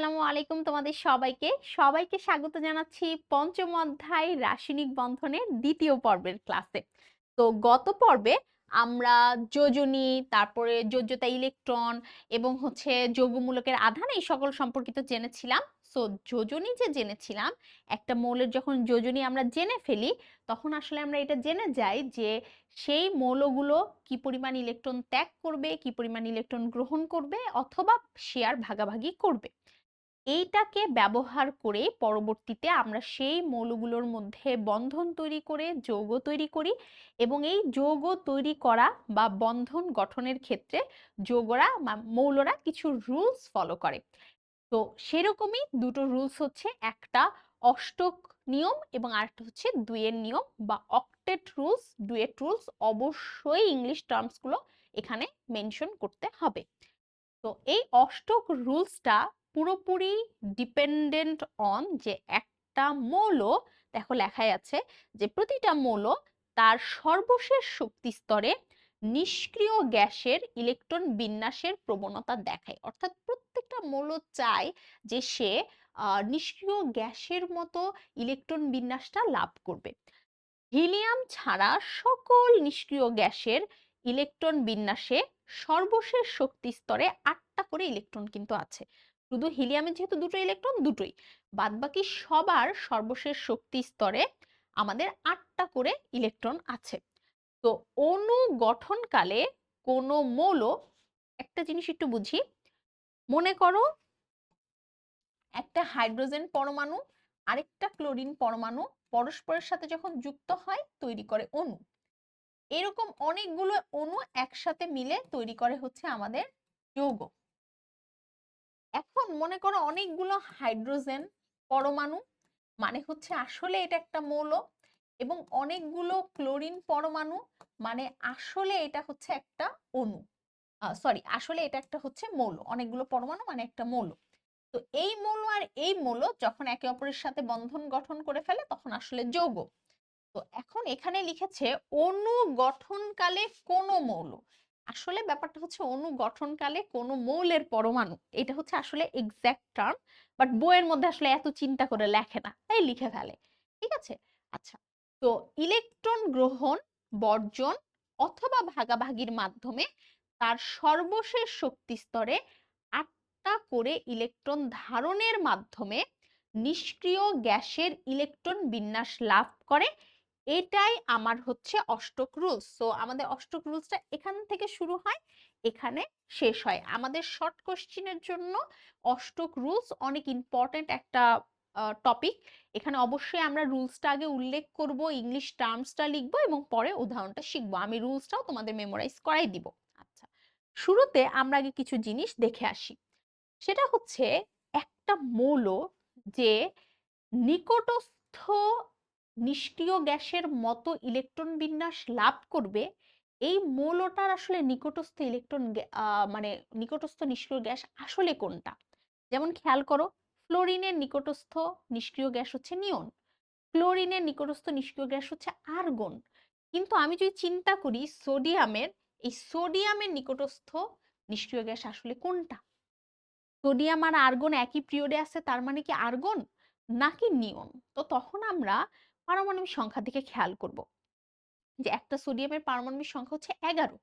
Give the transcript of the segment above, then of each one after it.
আসসালামু আলাইকুম তোমাদের সবাইকে। সবাইকে স্বাগত জানাচ্ছি পঞ্চম অধ্যায় রাসায়নিক বন্ধনের দ্বিতীয় পর্বের ক্লাসে। তো গত পর্বে আমরা যোজনী, তারপরে যোজ্যতা ইলেকট্রন এবং হচ্ছে যৌগমূলকের আধান এই সকল সম্পর্কিত জেনেছিলাম। সো যোজনী যে জেনেছিলাম, একটা মৌলের যখন যোজনী আমরা জেনে ফেলি, তখন আসলে আমরা এটা জেনে যাই যে সেই মৌলগুলো কি পরিমাণ ইলেকট্রন ত্যাগ করবে, কি পরিমাণ ইলেকট্রন গ্রহণ করবে অথবা শেয়ার ভাগাভাগি করবে। এইটাকে ব্যবহার করে পরবর্তীতে আমরা সেই মৌলগুলোর মধ্যে বন্ধন তৈরি করে যৌগ তৈরি করি এবং এই যৌগ তৈরি করা বা বন্ধন গঠনের ক্ষেত্রে যৌগরা মৌলরা কিছু রুলস ফলো করে। তো সেরকমই দুটো রুলস হচ্ছে, একটা অষ্টক নিয়ম এবং আরেকটা হচ্ছে দুইয়ের নিয়ম বা অক্টেট রুলস ডুয়েট রুলস অবশ্যই ইংলিশ টার্মসগুলো এখানে মেনশন করতে হবে। তো এই অষ্টক রুলসটা পুরোপুরি ডিপেন্ডেন্ট অন যে একটা মৌল, দেখো লেখাই আছে যে প্রতিটা মৌল তার সর্বশেষ শক্তি স্তরে নিষ্ক্রিয় গ্যাসের ইলেকট্রন বিন্যাসের প্রবণতা দেখায়। অর্থাৎ প্রত্যেকটা মৌল চায় যে সে নিষ্ক্রিয় গ্যাসের মতো ইলেকট্রন বিন্যাসটা লাভ করবে। হিলিয়াম ছাড়া সকল নিষ্ক্রিয় গ্যাসের ইলেকট্রন বিন্যাসে সর্বশেষ শক্তি স্তরে আটটা করে ইলেকট্রন কিন্তু আছে। শুধু হিলিয়ামের যেহেতু দুটো ইলেকট্রন, দুটোই। বাদবাকি সবার সর্বশেষ শক্তি স্তরে আমাদের আটটা করে ইলেকট্রন আছে। তো অণু গঠনকালে কোনো মৌল একটা জিনিস একটু বুঝি, মনে করো একটা হাইড্রোজেন পরমাণু, আরেকটা ক্লোরিন পরমাণু পরস্পরের সাথে যখন যুক্ত হয়, তৈরি করে অণু। এরকম অনেকগুলো অণু একসাথে মিলে তৈরি করে হচ্ছে আমাদের যৌগ। এখন মনে করো অনেকগুলো হাইড্রোজেন পরমাণু মানে হচ্ছে আসলে এটা একটা মৌল এবং অনেকগুলো ক্লোরিন পরমাণু মানে আসলে এটা হচ্ছে একটা অণু। সরি, আসলে এটা একটা হচ্ছে মৌল, অনেকগুলো পরমাণু মানে একটা মৌল। তো এই মৌল আর এই মৌল যখন একে অপরের সাথে বন্ধন গঠন করে ফেলে, তখন আসলে যৌগ। তো এখন এখানে লিখেছে, অণু গঠনকালে কোন মৌল। আসলে ব্যাপারটা হচ্ছে অণু গঠনকালে কোনো মৌলের পরমাণু, এটা হচ্ছে আসলে এক্সাক্ট টার্ম বাট বইয়ের মধ্যে আসলে এত চিন্তা করে লেখে না, তাই লিখে ফেলে, ঠিক আছে? আচ্ছা তো ইলেকট্রন গ্রহণ, বর্জন অথবা ভাগাভাগির মাধ্যমে তার সর্বশেষ শক্তি স্তরে আটটা করে ইলেকট্রন ধারণের মাধ্যমে নিষ্ক্রিয় গ্যাসের ইলেকট্রন বিন্যাস লাভ করে এটাই আমার হচ্ছে অষ্টক রুলস সো আমাদের অষ্টক রুলসটা এখান থেকে শুরু হয়, এখানে শেষ হয়। আমাদের শর্ট কোশ্চিনের জন্য অষ্টক রুলস অনেক ইম্পর্টেন্ট একটা টপিক এখানে অবশ্যই আমরা রুলসটা আগে উল্লেখ করব ইংলিশ টার্মসটা লিখব এবং পরে উদাহরণটা শিখব। আমি রুলসটাও তোমাদের মেমোরাইজ করাই দিব। আচ্ছা শুরুতে আমরা আগে কিছু জিনিস দেখে আসি। সেটা হচ্ছে একটা মৌল যে নিকটস্থ নিষ্ক্রিয় গ্যাসের মতো ইলেকট্রন বিন্যাস লাভ করবে, এই মৌলটার আসলে নিকটস্থ ইলেকট্রন মানে নিকটস্থ নিষ্ক্রিয় গ্যাস আসলে কোনটা? যেমন খেয়াল করো, ফ্লোরিনের নিকটস্থ নিষ্ক্রিয় গ্যাস হচ্ছে নিয়ন ক্লোরিনের নিকটস্থ নিষ্ক্রিয় গ্যাস হচ্ছে আর্গন। কিন্তু আমি যদি চিন্তা করি সোডিয়ামের, এই সোডিয়ামের নিকটস্থ নিষ্ক্রিয় গ্যাস আসলে কোনটা? সোডিয়াম আর আর্গন একই পিরিয়ডে আছে, তার মানে কি আর্গন নাকি নিয়ন? তো তখন আমরা পারমাণবিক সংখ্যা দিকে খেয়াল করব। যে একটা সোডিয়ামের পারমাণবিক সংখ্যা হচ্ছে এগারো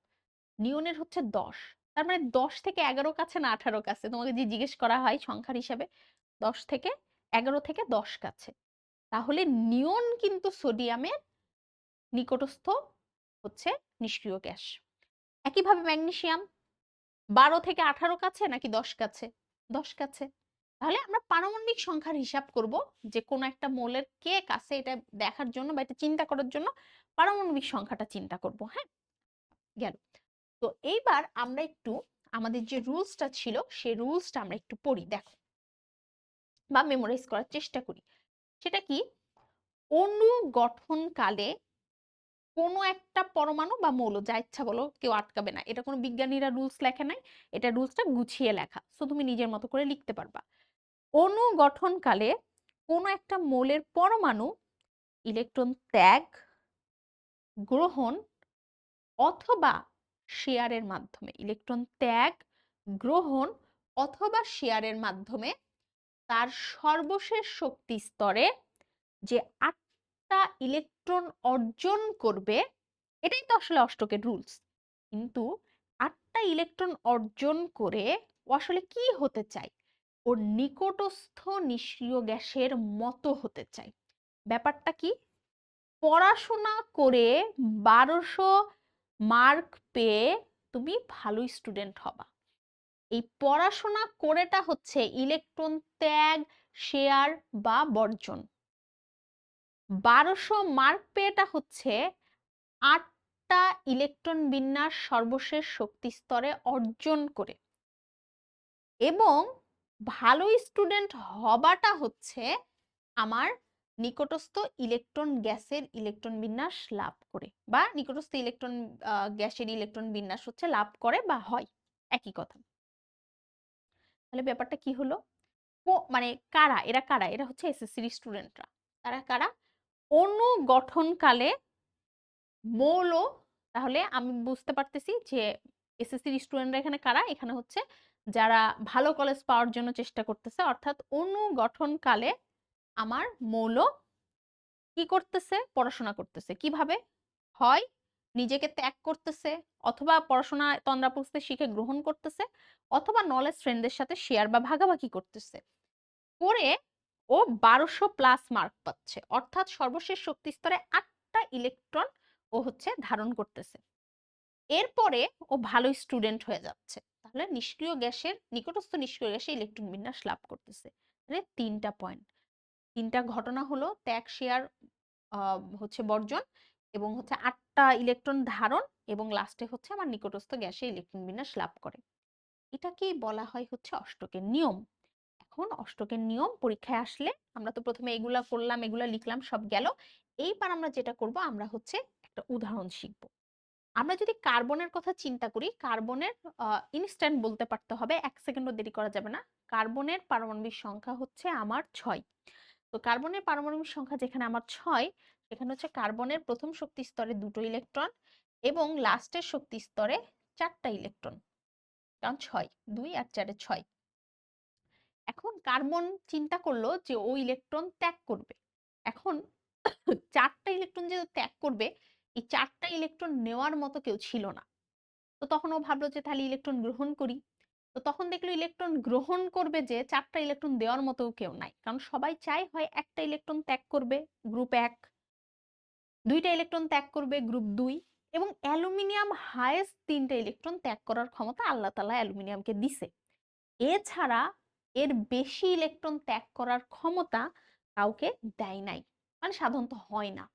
নিয়নের হচ্ছে দশ। তার মানে দশ থেকে এগারো কাছে না আঠারো কাছে? তোমাকে যে জিজ্ঞেস করা হয় সংখ্যার হিসাবে, দশ থেকে এগারো থেকে দশ কাছে। তাহলে নিয়ন কিন্তু সোডিয়ামের নিকটস্থ হচ্ছে নিষ্ক্রিয় গ্যাস। একইভাবে ম্যাগনেসিয়াম, বারো থেকে আঠারো কাছে নাকি দশ কাছে? দশ কাছে। তাহলে আমরা পারমাণবিক সংখ্যার হিসাব করব যে কোন একটা মোলের কে কাছে এটা দেখার জন্য বা এটা চিন্তা করার জন্য পারমাণবিক সংখ্যাটা চিন্তা করব হ্যাঁ? গেল। তো এইবার আমরা একটু আমাদের যে রুলসটা ছিল, সেই রুলসটা আমরা একটু পড়ি, দেখো। বা মেমোরাইজ করার চেষ্টা করি। সেটা কি? অণু গঠনকালে কোনো একটা পরমাণু বা মৌল, যা ইচ্ছা বলো, কেউ আটকাবে না। এটা কোনো বিজ্ঞানীরা রুলস লেখে নাই, এটা রুলসটা গুছিয়ে লেখা। সো তুমি নিজের মতো করে লিখতে পারবা। অণু গঠনকালে কোনো একটা মৌলের পরমাণু, ইলেকট্রন ত্যাগ, গ্রহণ অথবা শেয়ারের মাধ্যমে, ইলেকট্রন ত্যাগ, গ্রহণ অথবা শেয়ারের মাধ্যমে তার সর্বশেষ শক্তি স্তরে যে আটটা ইলেকট্রন অর্জন করবে, এটাই তো আসলে অষ্টকের রুলস। কিন্তু আটটা ইলেকট্রন অর্জন করে আসলে কি হতে চায়? ওর নিকটস্থ নিষ্ক্রিয় গ্যাসের মতো হতে চাই ব্যাপারটা কি? পড়াশোনা করে বারোশো মার্ক পেয়ে তুমি ভালো স্টুডেন্ট হবা। এই পড়াশোনা করেটা হচ্ছে ইলেকট্রন ত্যাগ, শেয়ার বা বর্জন। বারোশো মার্ক পেয়েটা হচ্ছে আটটা ইলেকট্রন বিন্যাস সর্বশেষ শক্তি স্তরে অর্জন করে। এবং ভালো স্টুডেন্ট হবাটা হচ্ছে আমার নিকটস্থ ইলেকট্রন গ্যাসের ইলেকট্রন বিন্যাস লাভ করে বা নিকটস্থ ইলেকট্রন গ্যাসের ইলেকট্রন বিন্যাস হচ্ছে লাভ করে বা হয়। একই কথা। তাহলে ব্যাপারটা কি হলো? মানে কারা? এরা কারা? এরা হচ্ছে এসএসসির স্টুডেন্টরা। তারা কারা? অনুগঠনকালে মৌল, তাহলে আমি বুঝতে পারতেছি যে এসএসসির স্টুডেন্টরা এখানে কারা? এখানে হচ্ছে যারা ভালো কলেজ পাওয়ার জন্য চেষ্টা করতেছে, অর্থাৎ অনুগঠনকালে আমার মৌল কি করতেছে? পড়াশোনা করতেছে। কীভাবে? হয় নিজেকে ত্যাগ করতেছে অথবা পড়াশোনা তন্দ্রাপুস্তে শিখে গ্রহণ করতেছে অথবা নলেজ ফ্রেন্ডদের সাথে শেয়ার বা ভাগাভাগি করতেছে। করে ও বারোশো প্লাস মার্ক পাচ্ছে। অর্থাৎ সর্বশেষ শক্তি স্তরে আটটা ইলেকট্রন ও হচ্ছে ধারণ করতেছে। এরপরে ও ভালো স্টুডেন্ট হয়ে যাচ্ছে। তাহলে নিষ্ক্রিয় গ্যাসের, নিকটস্থ নিষ্ক্রিয় গ্যাসে ইলেকট্রন বিন্যাস লাভ করতেছে। মানে তিনটা পয়েন্ট তিনটা ঘটনা হলো ত্যাগ, শেয়ার হচ্ছে বর্জন এবং হচ্ছে আটটা ইলেকট্রন ধারণ এবং লাস্টে হচ্ছে আমার নিকটস্থ গ্যাসে ইলেকট্রন বিন্যাস লাভ করে। এটাকেই বলা হয় হচ্ছে অষ্টকের নিয়ম। এখন অষ্টকের নিয়ম পরীক্ষায় আসলে আমরা তো প্রথমে এগুলা করলাম, এগুলা লিখলাম, সব গেল। এইবার আমরা যেটা করব, আমরা হচ্ছে একটা উদাহরণ শিখব। আমরা যদি কার্বনের কথা চিন্তা করি, কার্বনের ইনস্ট্যান্ট বলতে পারতে হবে, এক সেকেন্ডও দেরি করা যাবে না। কার্বনের পারমাণবিক সংখ্যা হচ্ছে আমার ছয়। তো কার্বনের পারমাণবিক সংখ্যা যেখানে আমার ছয়, সেখানে হচ্ছে কার্বনের প্রথম শক্তি স্তরে দুটো ইলেকট্রন এবং লাস্টের শক্তি স্তরে চারটা ইলেকট্রন। কারণ ছয়, দুই আর চারে ছয়। এখন কার্বন চিন্তা করল যে ও ইলেকট্রন ত্যাগ করবে। এখন চারটা ইলেকট্রন যেহেতু ত্যাগ করবে এই চারটা ইলেকট্রন নেওয়ার মতো কেউ ছিল না। তো তখন ও ভাবলো যে, তাহলে ইলেকট্রন গ্রহণ করি। তো তখন দেখল ইলেকট্রন গ্রহণ করবে যে, চারটা ইলেকট্রন দেওয়ার মতো কেউ নাই। কারণ সবাই চাই হয় একটা ইলেকট্রন ত্যাগ করবে গ্রুপ এক। দুইটা ইলেকট্রন ত্যাগ করবে গ্রুপ দুই। এবং অ্যালুমিনিয়াম হায়েস্ট তিনটা ইলেকট্রন ত্যাগ করার ক্ষমতা আল্লাহ তালা অ্যালুমিনিয়ামকে দিছে। এছাড়া এর বেশি ইলেকট্রন ত্যাগ করার ক্ষমতা কাউকে দেয় নাই। মানে সাধারণত হয় না।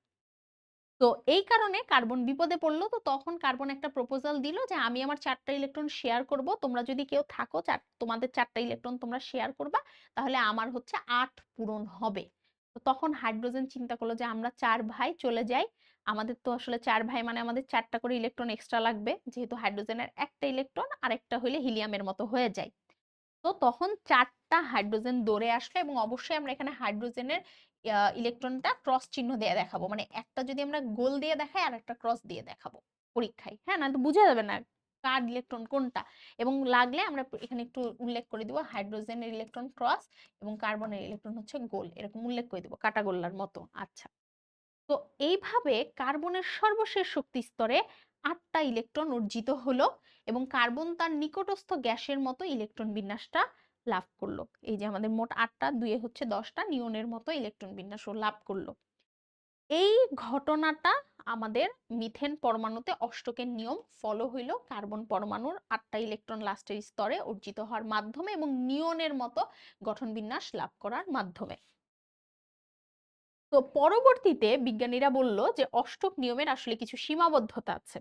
তো এই কারণে কার্বন বিপদে পড়ল। তো তখন কার্বন একটা প্রপোজাল দিল যে, আমি আমার চারটা ইলেকট্রন শেয়ার করব। তোমরা যদি কেউ থাকো তোমাদের চারটা ইলেকট্রন তোমরা শেয়ার করবা, তাহলে আমার হচ্ছে আট পূরণ হবে। তো তখন হাইড্রোজেন চিন্তা করল যে, আমরা চার ভাই চলে যাই। আমাদের তো আসলে চার ভাই মানে আমাদের চারটা করে ইলেকট্রন এক্সট্রা লাগবে। যেহেতু হাইড্রোজেনের একটা ইলেকট্রন আর একটা হইলে হিলিয়ামের মতো হয়ে যায়। তো তখন চারটা হাইড্রোজেন দৌড়ে আসলো এবং অবশ্যই আমরা এখানে হাইড্রোজেনের ইলেকট্রনটা ক্রস চিহ্ন দিয়ে দেখাবো। মানে একটা যদি আমরা গোল দিয়ে দেখাই, আর একটা ক্রস দিয়ে দেখাবো পরীক্ষায়। হ্যাঁ না তো বুঝা যাবে না কার ইলেকট্রন কোনটা। এবং লাগলে আমরা এখানে একটু উল্লেখ করে দিব হাইড্রোজেনের ইলেকট্রন ক্রস এবং কার্বনের ইলেকট্রন হচ্ছে গোল। এরকম উল্লেখ করে দিব কাটা গোল্লার মতো। আচ্ছা। তো এইভাবে কার্বনের সর্বশেষ শক্তি স্তরে আটটা ইলেকট্রন অর্জিত হলো এবং কার্বন তার নিকটস্থ গ্যাসের মতো ইলেকট্রন বিন্যাসটা লাভ করল। এই যে আমাদের মোট আটটা, দুয়ে হচ্ছে দশটা নিয়নের মতো ইলেকট্রন বিন্যাসও লাভ করল। এই ঘটনাটা আমাদের মিথেন পরমাণুতে অষ্টকের নিয়ম ফলো হইল। কার্বন পরমাণুর আটটা ইলেকট্রন লাস্টের স্তরে অর্জিত হওয়ার মাধ্যমে এবং নিয়নের মতো গঠন বিন্যাস লাভ করার মাধ্যমে। তো পরবর্তীতে বিজ্ঞানীরা বলল যে অষ্টক নিয়মের আসলে কিছু সীমাবদ্ধতা আছে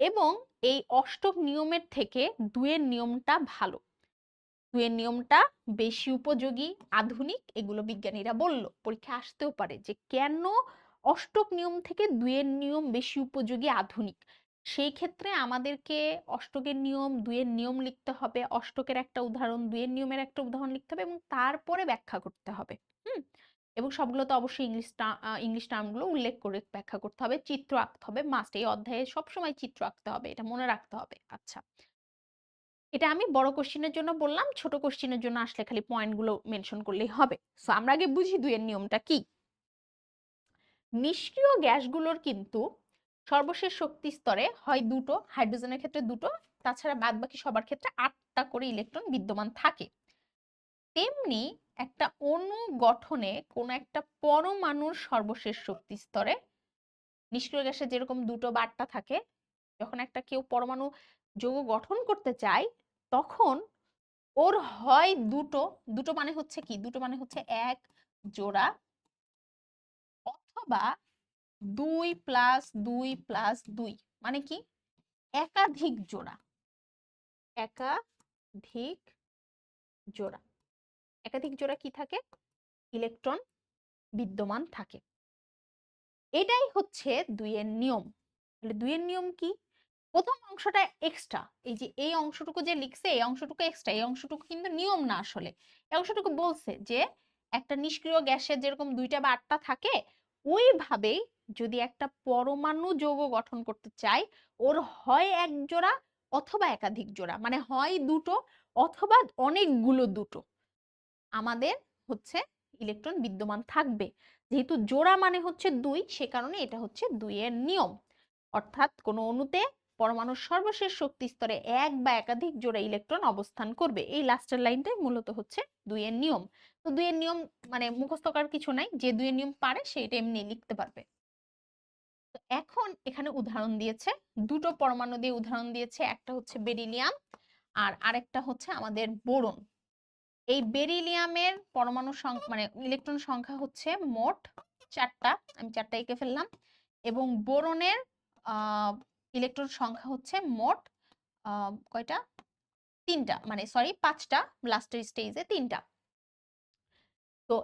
এবং এই অষ্টক নিয়মের থেকে দুয়ের নিয়মটা ভালো। দুয়ের নিয়মটা বেশি উপযোগী, আধুনিক, এগুলো বিজ্ঞানীরা বলল। পরীক্ষা আসতেও পারে যে, কেন অষ্টক নিয়ম থেকে দুয়ের নিয়ম বেশি উপযোগী, আধুনিক? সেই ক্ষেত্রে আমাদেরকে অষ্টকের নিয়ম দুয়ের নিয়ম লিখতে হবে। অষ্টকের একটা উদাহরণ দুয়ের নিয়মের একটা উদাহরণ লিখতে হবে এবং তারপরে ব্যাখ্যা করতে হবে, হুম? এবং সবগুলো তো অবশ্যই ইংলিশ ইংলিশ টার্মগুলো উল্লেখ করে ব্যাখ্যা করতে হবে। চিত্র আঁকতে হবে, মাস্ট এই অধ্যায়ে সবসময় চিত্র আঁকতে হবে, এটা মনে রাখতে হবে। আচ্ছা। এটা আমি বড় কোশ্চেনের জন্য বললাম, ছোট কোশ্চেনের জন্য আসলে খালি পয়েন্টগুলো মেনশন করলেই হবে। সো আমরা আগে বুঝি দুইয়ের নিয়মটা কি? নিষ্ক্রিয় গ্যাসগুলোর কিন্তু সর্বশেষ শক্তি স্তরে হয় দুটো, হাইড্রোজেনের ক্ষেত্রে দুটো, তাছাড়া বাদ বাকি সবার ক্ষেত্রে আটটা করে ইলেকট্রন বিদ্যমান থাকে। তেমনি একটা অণু গঠনে কোনো একটা পরমাণুর সর্বশেষ শক্তি স্তরে নিষ্ক্রিয় গ্যাসে যেরকম দুটো বা আটটা থাকে, যখন একটা কেউ পরমাণু যৌগ গঠন করতে চায় তখন ওর হয় দুটো দুটো মানে হচ্ছে কি? দুটো মানে হচ্ছে এক জোড়া অথবা দুই প্লাস দুই প্লাস দুই মানে কি? একাধিক জোড়া। একাধিক জোড়া। একাধিক জোড়া কি থাকে? ইলেকট্রন বিদ্যমান থাকে। এটাই হচ্ছে দুইয়ের নিয়ম। তাহলে দুইয়ের নিয়ম কি? প্রথম অংশটা এক্সট্রা এই যে এই অংশটুকু যে লিখছে, এই অংশটুকু এক্সট্রা এই অংশটুকু কিন্তু নিয়ম না আসলে। এই অংশটুকু বলছে যে, একটা নিষ্ক্রিয় গ্যাসের যেরকম দুইটা বা আটটা থাকে, ওইভাবেই যদি একটা পরমাণু যৌগ গঠন করতে চাই ওর হয় এক জোড়া অথবা একাধিক জোড়া মানে হয় দুটো অথবা অনেকগুলো দুটো। আমাদের হচ্ছে ইলেকট্রন বিদ্যমান থাকবে। যেহেতু জোড়া মানে হচ্ছে দুই, সে কারণে এটা হচ্ছে দুইয়ের নিয়ম। অর্থাৎ কোনো অণুতে পরমাণুর সর্বশেষ শক্তি স্তরে এক বা একাধিক জোড়া ইলেকট্রন অবস্থান করবে। এই লাস্টের লাইনটাই মূলত হচ্ছে দুইয়ের নিয়ম। তো দুইয়ের নিয়ম মানে মুখস্থ করার কিছু নাই, যে দুইয়ের নিয়ম পারে সেটা এমনি লিখতে পারবে। তো এখন এখানে উদাহরণ দিয়েছে। দুটো পরমাণু দিয়ে উদাহরণ দিয়েছে, একটা হচ্ছে বেরিলিয়াম আর আরেকটা হচ্ছে আমাদের বোরন। এই বেরিলিয়ামের পরমাণু মানে ইলেকট্রন সংখ্যা হচ্ছে মোট চারটা, আমি চারটা এঁকে ফেললাম। এবং বোরনের ইলেকট্রন সংখ্যা হচ্ছে মোট কয়টা? তিনটা মানে সরি, পাঁচটা, লাস্টের স্টেজে তিনটা। তো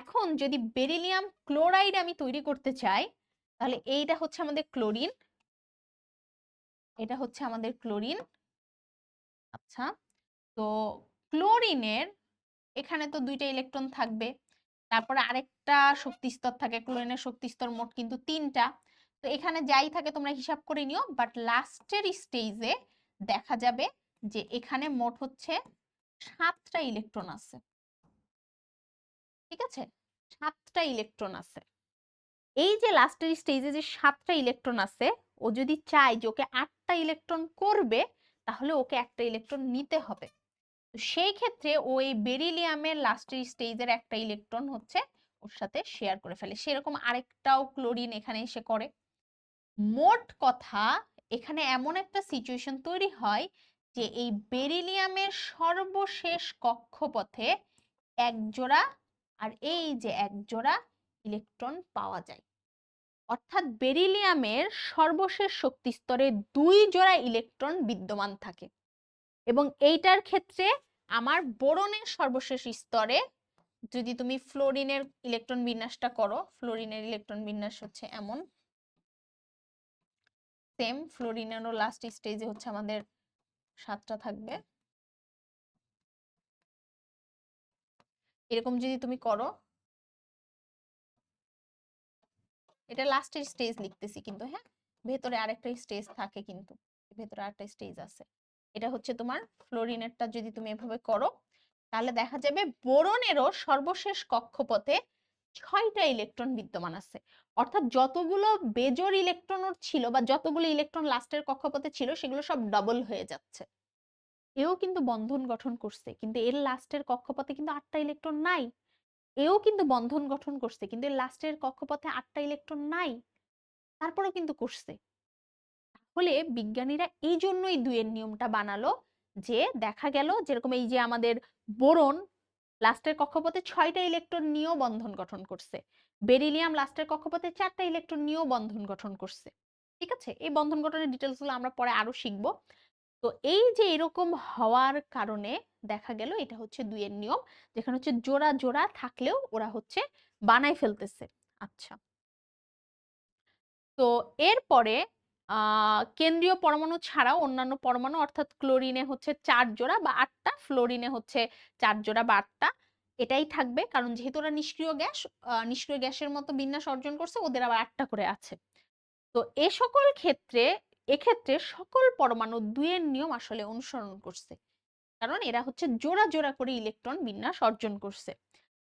এখন যদি বেরিলিয়াম ক্লোরাইড আমি তৈরি করতে চাই, তাহলে এইটা হচ্ছে আমাদের ক্লোরিন। এটা হচ্ছে আমাদের ক্লোরিন। আচ্ছা তো ক্লোরিনের এখানে তো দুইটা ইলেকট্রন থাকবে, তারপরে আরেকটা শক্তি স্তর থাকে, ক্লোরিনের শক্তি স্তর মোট কিন্তু তিনটা। এখানে যাই থাকে তোমরা হিসাব করে নিও বাট লাস্টের স্টেজে দেখা যাবে যে এখানে মোট হচ্ছে সাতটা ইলেকট্রন আছে। ঠিক আছে? সাতটা ইলেকট্রন আছে। এই যে লাস্টের স্টেজে যে সাতটা ইলেকট্রন আছে, ও যদি চায় যে ওকে আটটা ইলেকট্রন করবে, তাহলে ওকে একটা ইলেকট্রন নিতে হবে। তো সেই ক্ষেত্রে ও এই বেরিলিয়ামের লাস্টের স্টেজের একটা ইলেকট্রন হচ্ছে ওর সাথে শেয়ার করে ফেলে। সেরকম আরেকটাও ক্লোরিন এখানে এসে করে। মোট কথা এখানে এমন একটা সিচুয়েশন তৈরি হয় যে এই বেরিলিয়ামের সর্বশেষ কক্ষপথে এক জোড়া আর এই যে এক জোড়া ইলেকট্রন পাওয়া যায়। অর্থাৎ বেরিলিয়ামের সর্বশেষ শক্তি স্তরে দুই জোড়া ইলেকট্রন বিদ্যমান থাকে এবং এইটার ক্ষেত্রে আমার বোরনের সর্বশেষ স্তরে যদি তুমি ফ্লোরিনের ইলেকট্রন বিন্যাসটা করো ফ্লোরিনের ইলেকট্রন বিন্যাস হচ্ছে এমন সেম ফ্লোরিনেরও লাস্ট স্টেজে হচ্ছে আমাদের সাতটা থাকবে। এরকম যদি তুমি করো। এটা লাস্টের স্টেজ লিখতেছি কিন্তু হ্যাঁ? ভেতরে আরেকটা স্টেজ থাকে কিন্তু, ভেতরে আরেকটা স্টেজ আছে। এটা হচ্ছে তোমার ফ্লোরিনেরটা যদি তুমি এভাবে করো, তাহলে দেখা যাবে বোরনেরও সর্বশেষ কক্ষপথে ছয়টা ইলেকট্রন বিদ্যমান আছে। অর্থাৎ যতগুলো বেজর ইলেকট্রন ছিল বা যতগুলো ইলেকট্রন লাস্টের কক্ষপথে ছিল, সেগুলো সব ডবল হয়ে যাচ্ছে। এও কিন্তু বন্ধন গঠন করছে, কিন্তু এর লাস্টের কক্ষপথে কিন্তু আটটা ইলেকট্রন নাই। এও কিন্তু বন্ধন গঠন করছে, কিন্তু এর লাস্টের কক্ষপথে আটটা ইলেকট্রন নাই। তারপরেও কিন্তু করছে। তাহলে বিজ্ঞানীরা এই জন্যই দুইয়ের নিয়মটা বানালো যে, দেখা গেল যেরকম এই যে আমাদের বোরন লাস্টের কক্ষপথে ছয়টা ইলেকট্রন নিয়েও বন্ধন গঠন করছে। বেরিলিয়াম লাস্টের কক্ষপথে চারটা ইলেকট্রন নিয়েও বন্ধন গঠন করছে। ঠিক আছে? এই বন্ধন গঠনের ডিটেলসগুলো আমরা পরে আরও শিখব। তো এই যে এরকম হওয়ার কারণে দেখা গেল এটা হচ্ছে দুইয়ের নিয়ম। যেখানে হচ্ছে জোড়া জোড়া থাকলেও ওরা হচ্ছে বানাই ফেলতেছে। আচ্ছা। তো এরপরে কেন্দ্রীয় পরমাণু ছাড়াও অন্যান্য পরমাণু, অর্থাৎ ক্লোরিনে হচ্ছে চার জোড়া বা আটটা, ফ্লোরিনে হচ্ছে চার জোড়া বা আটটা, এটাই থাকবে। কারণ যেহেতু ওরা নিষ্ক্রিয় গ্যাস নিষ্ক্রিয় গ্যাসের মতো বিন্যাস অর্জন করছে, ওদের আবার আটটা করে আছে। তো এ সকল ক্ষেত্রে এক্ষেত্রে সকল পরমাণু দুইয়ের নিয়ম আসলে অনুসরণ করছে। কারণ এরা হচ্ছে জোড়া জোড়া করে ইলেকট্রন বিন্যাস অর্জন করছে।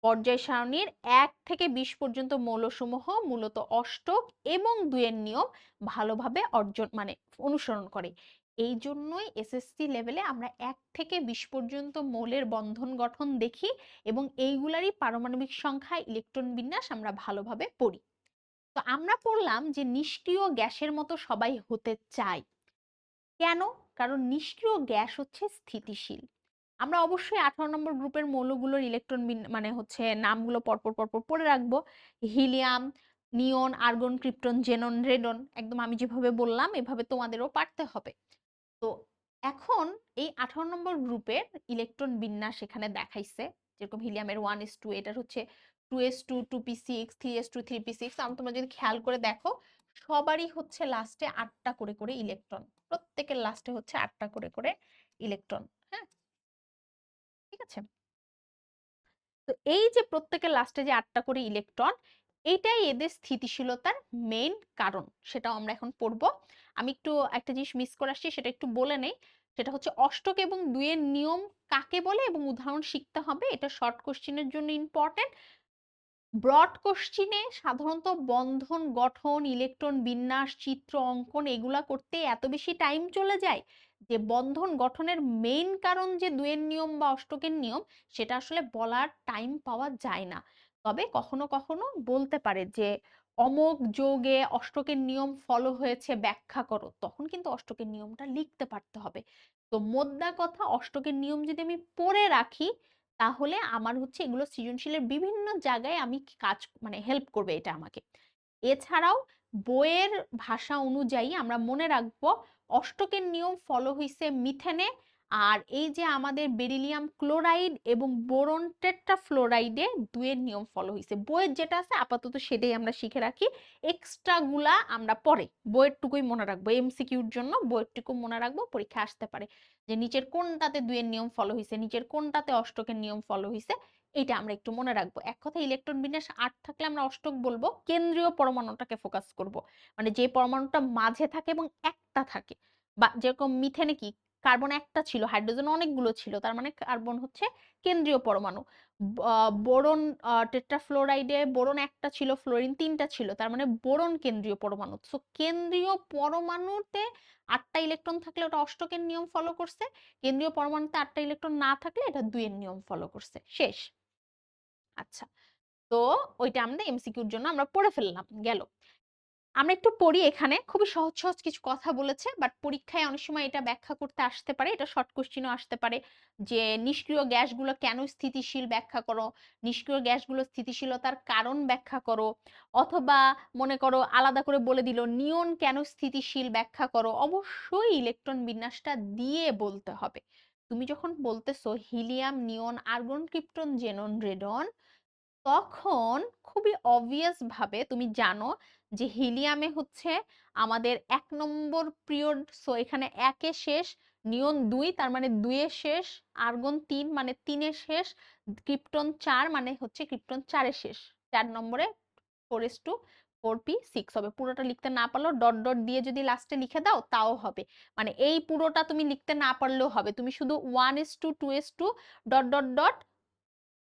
পর্যায় সারণীর এক থেকে বিশ পর্যন্ত মৌলসমূহ মূলত অষ্টক এবং দুইয়ের নিয়ম ভালোভাবে অর্জন মানে অনুসরণ করে। এই জন্যই এসএসসি লেভেলে আমরা এক থেকে বিশ পর্যন্ত মৌলের বন্ধন গঠন দেখি এবং এইগুলারই পারমাণবিক সংখ্যা, ইলেকট্রন বিন্যাস আমরা ভালোভাবে পড়ি। তো আমরা পড়লাম যে নিষ্ক্রিয় গ্যাসের মতো সবাই হতে চায় কেন? কারণ নিষ্ক্রিয় গ্যাস হচ্ছে স্থিতিশীল। আমরা অবশ্যই আঠারো নম্বর গ্রুপের মৌলগুলোর ইলেকট্রন মানে হচ্ছে নামগুলো পরপর পরপর পড়ে রাখব। Helium, neon, argon, krypton, xenon, radon, একদম আমি যেভাবে বললাম, এভাবে তোমাদেরও পারতে হবে। তো এখন এই আঠারো নম্বর গ্রুপের ইলেকট্রন বিন্যাস এখানে দেখাইছে, যেরকম হিলিয়ামের ওয়ান এস টু এটার হচ্ছে two S two two P six three S two three P six তোমরা যদি খেয়াল করে দেখো, সবারই হচ্ছে লাস্টে আটটা করে করে ইলেকট্রন প্রত্যেকের লাস্টে হচ্ছে আটটা করে করে ইলেকট্রন আছে? তো এই যে প্রত্যেকের লাস্টে যে আটটা করে ইলেকট্রন এইটাই এদের স্থিতিশীলতার মেইন কারণ। সেটাও আমরা এখন পড়ব। আমি একটু একটা জিনিস মিস করে আসছি, সেটা একটু বলে নেই। সেটা হচ্ছে অষ্টক এবং দুইয়ের নিয়ম কাকে বলে এবং উদাহরণ শিখতে হবে? এটা শর্ট কোশ্চিনের জন্য ইম্পর্টেন্ট ব্রড কোশ্চিনে সাধারণত বন্ধন, গঠন ইলেকট্রন বিন্যাস, চিত্র, অঙ্কন, এগুলা করতে এত বেশি টাইম চলে যায় যে বন্ধন গঠনের মেইন কারণ যে দুয়ের নিয়ম বা অষ্টকের নিয়ম, সেটা আসলে বলার টাইম পাওয়া যায় না। তবে কখনো কখনো বলতে পারে যে অমোক যোগে অষ্টকের নিয়ম ফলো হয়েছে, ব্যাখ্যা করো, তখন কিন্তু অষ্টকের নিয়মটা লিখতে পারতে হবে। তো মোদ্দা কথা, অষ্টকের নিয়ম যদি আমি পড়ে রাখি, তাহলে আমার হচ্ছে এগুলো সৃজনশীলের বিভিন্ন জায়গায় আমি কাজ মানে হেল্প করবে এটা আমাকে। এছাড়াও বইয়ের ভাষা অনুযায়ী আমরা মনে রাখব অষ্টকের নিয়ম ফলো হইছে মিথেনে আর এই যে আমাদের বেরিলিয়াম ক্লোরাইড এবং বোরন টেট্রাফ্লোরাইডে দুয়ের নিয়ম ফলো হয়েছে বইয়ের যেটা আছে আপাতত সেটাই আমরা শিখে রাখি। এক্সট্রা গুলা আমরা পরে বইয়ের টুকুই মনে রাখব। এমসিকিউর জন্য বইয়ের টুকু মনে রাখব, পরীক্ষা আসতে পারে। যে নিচের কোনটাতে দুয়ের নিয়ম ফলো হয়েছে নিচের কোনটাতে অষ্টকের নিয়ম ফলো হয়েছে এটা আমরা একটু মনে রাখব। এক কথা ইলেকট্রন বিন্যাস আট থাকলে আমরা অষ্টক বলব, কেন্দ্রীয় পরমাণুটাকে ফোকাস করব। মানে যে পরমাণুটা মাঝে থাকে এবং একটা থাকে। বা যেরকম মিথেনে কি? কার্বন একটা ছিল হাইড্রোজেন অনেকগুলো ছিল, তার মানে কার্বন হচ্ছে কেন্দ্রীয় পরমাণু। বোরন টেট্রাফ্লোরাইডে বোরন একটা ছিল ফ্লোরিন তিনটা ছিল, তার মানে বোরন কেন্দ্রীয় পরমাণু। সো কেন্দ্রীয় পরমাণুতে আটটা ইলেকট্রন থাকলে ওটা অষ্টকের নিয়ম ফলো করছে, কেন্দ্রীয় পরমাণুতে আটটা ইলেকট্রন না থাকলে এটা দুইয়ের নিয়ম ফলো করছে। শেষ। আচ্ছা। তো ওইটা আমরা এমসিকিউর জন্য আমরা পড়ে ফেললাম, গেল। আমরা একটু পড়ি এখানে, খুবই সহজ সহজ কিছু কথা বলেছে বাট পরীক্ষায় অনেক সময় এটা ব্যাখ্যা করতে আসতে পারে, এটা শর্ট কোশ্চিনও আসতে পারে, যে নিষ্ক্রিয় গ্যাসগুলো কেন স্থিতিশীল ব্যাখ্যা করো? নিষ্ক্রিয় গ্যাসগুলো স্থিতিশীলতার কারণ ব্যাখ্যা করো? অথবা মনে করো আলাদা করে বলে দিল, নিয়ন কেন স্থিতিশীল ব্যাখ্যা করো? অবশ্যই ইলেকট্রন বিন্যাসটা দিয়ে বলতে হবে। তুমি যখন বলতেছো helium, neon, argon, krypton, xenon, radon তখন খুবই অবভিয়াস ভাবে তুমি জানো যে হিলিয়ামে হচ্ছে আমাদের এক নম্বর পিরিয়ড সো এখানে একে শেষ, নিয়ন দুই, তার মানে দুইয়ে শেষ আর্গন তিন মানে তিনে শেষ ক্রিপ্টন চার মানে হচ্ছে ক্রিপ্টন চারে শেষ। চার নম্বরে four S two four P six হবে। পুরোটা লিখতে না পারলেও ডট ডট দিয়ে যদি লাস্টে লিখে দাও, তাও হবে। মানে এই পুরোটা তুমি লিখতে না পারলেও হবে। তুমি শুধু one S two two S two dot dot dot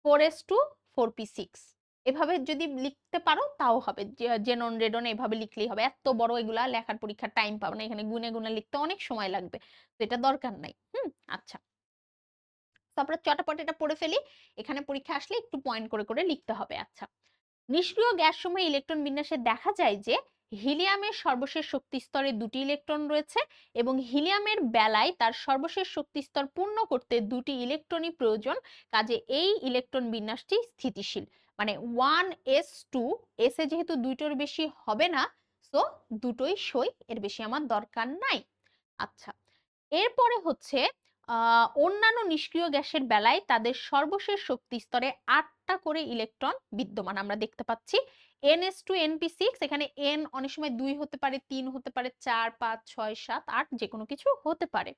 four S two four P six. এভাবে যদি লিখতে পারো, তাও হবে। জেনন, রেডন এভাবে লিখলেই হবে। এত বড় এগুলা লেখার পরীক্ষার টাইম পাবো না। এখানে গুনে গুনে লিখতে অনেক সময় লাগবে। এটা দরকার নাই। হুম আচ্ছা। তারপরে চটাপট এটা পড়ে ফেলি। এখানে পরীক্ষা আসলে একটু পয়েন্ট করে করে লিখতে হবে। আচ্ছা। নিষ্ক্রিয় গ্যাস সময় ইলেকট্রন বিন্যাসে দেখা যায় যে হিলিয়ামের সর্বশেষ শক্তি স্তরে দুটি ইলেকট্রন রয়েছে এবং হিলিয়ামের বেলায় তার সর্বশেষ শক্তি স্তর পূর্ণ করতে দুটি ইলেকট্রনই প্রয়োজন। কাজে এই ইলেকট্রন বিন্যাসটি স্থিতিশীল। মানে ওয়ান এস টু এস এ যেহেতু দুইটোর বেশি হবে না সো দুটোই সই, এর বেশি আমার দরকার নাই। আচ্ছা এরপরে হচ্ছে অন্যান্য নিষ্ক্রিয় গ্যাসের বেলায় তাদের সর্বশেষ শক্তি স্তরে আটটা করে ইলেকট্রন বিদ্যমান আমরা দেখতে পাচ্ছি। N S two N P six এখানে এন অনেক সময় দুই হতে পারে, তিন হতে পারে, চার, পাঁচ, ছয়, সাত, আট যে কোনো কিছু হতে পারে।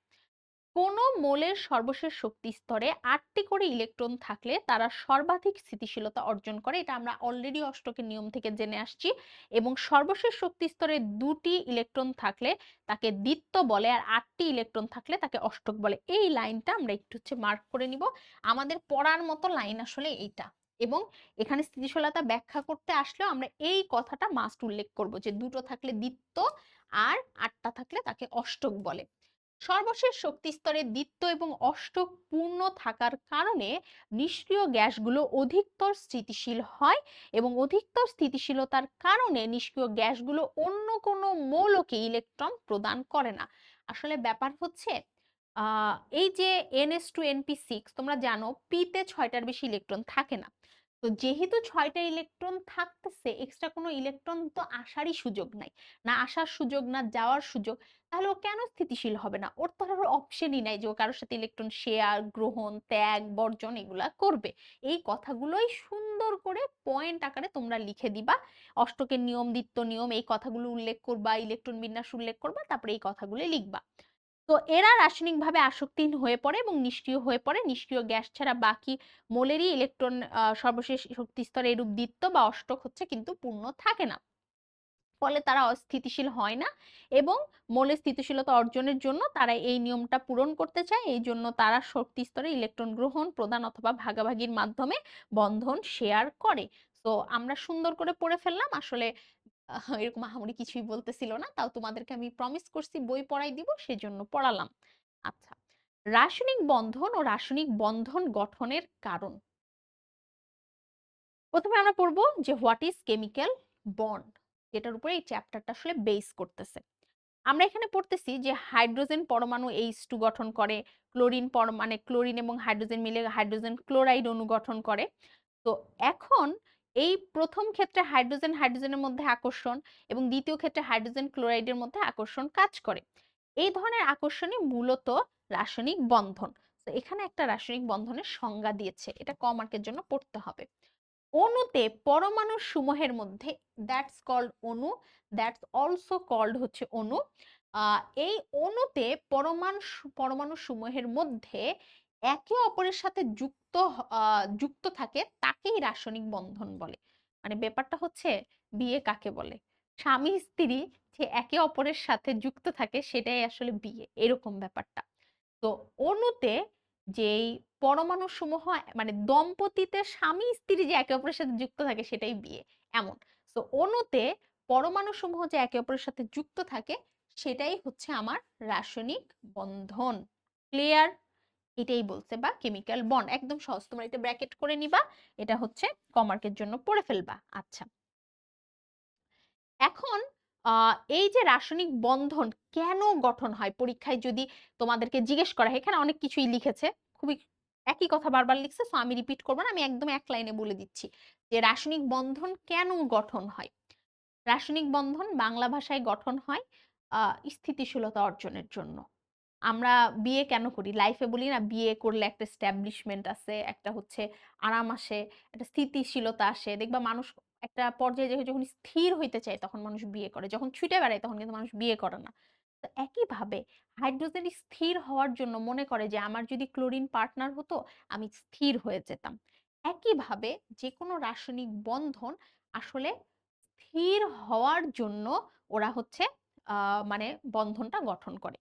কোনো মোলের সর্বশেষ শক্তি স্তরে আটটি করে ইলেকট্রন থাকলে তারা সর্বাধিক স্থিতিশীলতা অর্জন করে। এটা আমরা অলরেডি অষ্টকের নিয়ম থেকে জেনে আসছি। এবং সর্বশেষ শক্তি স্তরে দুটি ইলেকট্রন থাকলে তাকে দ্বিত্ব বলে, আর আটটি ইলেকট্রন থাকলে তাকে অষ্টক বলে। এই লাইনটা আমরা একটু হচ্ছে মার্ক করে নিব। আমাদের পড়ার মতো লাইন আসলে এইটা। এবং এখানে স্থিতিশীলতা ব্যাখ্যা করতে আসলেও আমরা এই কথাটা মাস্ট উল্লেখ করব যে দুটো থাকলে দ্বিত্ব আর আটটা থাকলে তাকে অষ্টক বলে। সর্বশেষ শক্তি স্তরে দ্বিত্ব এবং অষ্টক পূর্ণ থাকার কারণে নিষ্ক্রিয় গ্যাসগুলো অধিকতর স্থিতিশীল হয় এবং অধিকতর স্থিতিশীলতার কারণে নিষ্ক্রিয় গ্যাসগুলো অন্য কোনো মৌলকে ইলেকট্রন প্রদান করে না। আসলে ব্যাপার হচ্ছে এই যে এনএস টু এনপি সিক্স তোমরা জানো পিতে ছয়টার বেশি ইলেকট্রন থাকে না। তো যেহেতু ছয়টা ইলেকট্রন থাকতেছে এক্সট্রা কোনো ইলেকট্রন তো আসারই সুযোগ নাই। না আসার সুযোগ, না যাওয়ার সুযোগ, তাহলে ও কেন স্থিতিশীল হবে না? ওর তো আর অপশনই নাই যে ও কারোর সাথে ইলেকট্রন শেয়ার গ্রহণ, ত্যাগ, বর্জন এগুলা করবে। এই কথাগুলোই সুন্দর করে পয়েন্ট আকারে তোমরা লিখে দিবা। অষ্টকের নিয়ম, দ্বিত্ব নিয়ম, এই কথাগুলো উল্লেখ করবা, ইলেকট্রন বিন্যাস উল্লেখ করবা, তারপরে এই কথাগুলো লিখবা। তো এরা রাসায়নিকভাবে আসক্তিহীন হয়ে পড়ে এবং নিষ্ক্রিয় হয়ে পড়ে। নিষ্ক্রিয় গ্যাস ছাড়া বাকি মোলেরই ইলেকট্রন সর্বশেষ শক্তি স্তরে এরূপ দ্বিত্ব বা অষ্টক হচ্ছে কিন্তু পূর্ণ থাকে না। ফলে তারা অস্থিতিশীল হয় না এবং মোলের স্থিতিশীলতা অর্জনের জন্য তারা এই নিয়মটা পূরণ করতে চায়। এই জন্য তারা শক্তি স্তরে ইলেকট্রন গ্রহণ প্রদান অথবা ভাগাভাগির মাধ্যমে বন্ধন শেয়ার করে। তো আমরা সুন্দর করে পড়ে ফেললাম। আসলে এরকম আহামরি কিছুই বলতেছিল না। তাও তোমাদেরকে আমি প্রমিস করছি, বই পড়াই দিব, সেজন্য পড়ালাম। আচ্ছা রাসায়নিক বন্ধন ও রাসায়নিক বন্ধন গঠনের কারণ? প্রথমে আমরা পড়ব যে হোয়াট ইজ কেমিক্যাল বন্ড যেটার উপরে এই চ্যাপ্টারটা আসলে বেস করতেছে। আমরা এখানে পড়তেছি যে হাইড্রোজেন পরমাণু এইচ টু গঠন করে ক্লোরিন মানে ক্লোরিন এবং হাইড্রোজেন মিলে হাইড্রোজেন ক্লোরাইড অণু গঠন করে। তো এখন এই প্রথম ক্ষেত্রে হাইড্রোজেন হাইড্রোজেনের মধ্যে আকর্ষণ এবং দ্বিতীয় ক্ষেত্রে হাইড্রোজেন ক্লোরাইডের মধ্যে আকর্ষণ কাজ করে। এই ধরনের আকর্ষণই মূলত রাসায়নিক বন্ধন। তো এখানে একটা রাসায়নিক বন্ধনের সংজ্ঞা দিয়েছে, এটা ক মার্কের জন্য পড়তে হবে। অণুতে পরমাণু সমূহের মধ্যে দ্যাটস কল্ড অণু দ্যাটস অলসো কল্ড হচ্ছে অণু এই অণুতে পরমাণু পরমাণু সমূহের মধ্যে একে অপরের সাথে যুক্ত যুক্ত থাকে তাকেই রাসায়নিক বন্ধন বলে। মানে ব্যাপারটা হচ্ছে বিয়ে কাকে বলে? স্বামী স্ত্রী যে একে অপরের সাথে যুক্ত থাকে সেটাই আসলে বিয়ে, এরকম ব্যাপারটা। তো অণুতে যেই পরমাণু সমূহ মানে দম্পতিতে স্বামী স্ত্রী যে একে অপরের সাথে যুক্ত থাকে সেটাই বিয়ে, এমন। তো অণুতে পরমাণু সমূহ যে একে অপরের সাথে যুক্ত থাকে সেটাই হচ্ছে আমার রাসায়নিক বন্ধন। ক্লিয়ার? এটাই বলছে বা কেমিক্যাল বন্ড একদম সহজ, তোমরা এটা ব্র্যাকেট করে নিবা, এটা হচ্ছে কমার্কের জন্য পড়ে ফেলবা। আচ্ছা। এখন এই যে রাসায়নিক বন্ধন কেন গঠন হয়? পরীক্ষায় যদি তোমাদেরকে জিজ্ঞেস করা হয়, এখানে অনেক কিছুই লিখেছে, খুবই একই কথা বারবার লিখছে সো আমি রিপিট করব না, আমি একদম এক লাইনে বলে দিচ্ছি যে রাসায়নিক বন্ধন কেন গঠন হয়? রাসায়নিক বন্ধন বাংলা ভাষায় গঠন হয় স্থিতিশীলতা অর্জনের জন্য। আমরা বিয়ে কেন করি? লাইফে বলি না, বিয়ে করলে একটা স্ট্যাবলিশমেন্ট আছে, একটা হচ্ছে আরাম আসে, একটা স্থিতিশীলতা আসে। দেখবা মানুষ একটা পর্যায়ে যখন স্থির হইতে চায় তখন মানুষ বিয়ে করে। যখন ছুটে বেড়ায় তখন কিন্তু মানুষ বিয়ে করে না। তো একইভাবে হাইড্রোজেন স্থির হওয়ার জন্য মনে করে যে আমার যদি ক্লোরিন পার্টনার হতো, আমি স্থির হয়ে যেতাম। একইভাবে যে কোনো রাসায়নিক বন্ধন আসলে স্থির হওয়ার জন্য ওরা হচ্ছে মানে বন্ধনটা গঠন করে।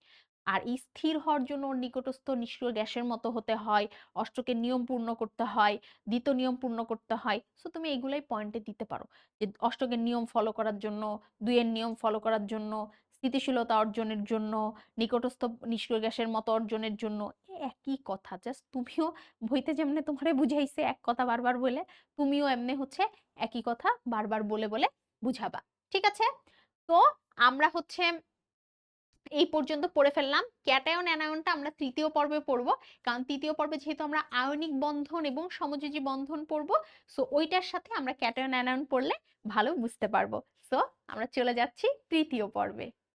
আর এই স্থির হওয়ার জন্য নিকটস্থ নিষ্ক্রিয় গ্যাসের মতো হতে হয় অষ্টকের নিয়ম পূর্ণ করতে হয় দ্বিতীয় নিয়ম পূর্ণ করতে হয়। সো তুমি এগুলাই পয়েন্টে দিতে পারো। যে অষ্টকের নিয়ম ফলো করার জন্য, দুইয়ের নিয়ম ফলো করার জন্য, স্থিতিশীলতা অর্জনের জন্য, নিকটস্থ নিষ্ক্রিয় গ্যাসের মতো অর্জনের জন্য একই কথা। জাস্ট তুমিও বইতে যেমনি তোমারে বুঝাইছে এক কথা বারবার বলে, তুমিও এমনি হচ্ছে একই কথা বারবার বলে বলে বুঝাবা। ঠিক আছে? তো আমরা হচ্ছে এই পর্যন্ত পড়ে ফেললাম। ক্যাটায়ন অ্যানায়নটা আমরা তৃতীয় পর্বে পড়ব। কারণ তৃতীয় পর্বে যেহেতু আমরা আয়নিক বন্ধন এবং সমযোজী বন্ধন পড়ব সো ওইটার সাথে আমরা ক্যাটায়ন অ্যানায়ন পড়লে ভালো বুঝতে পারব। সো আমরা চলে যাচ্ছি তৃতীয় পর্বে।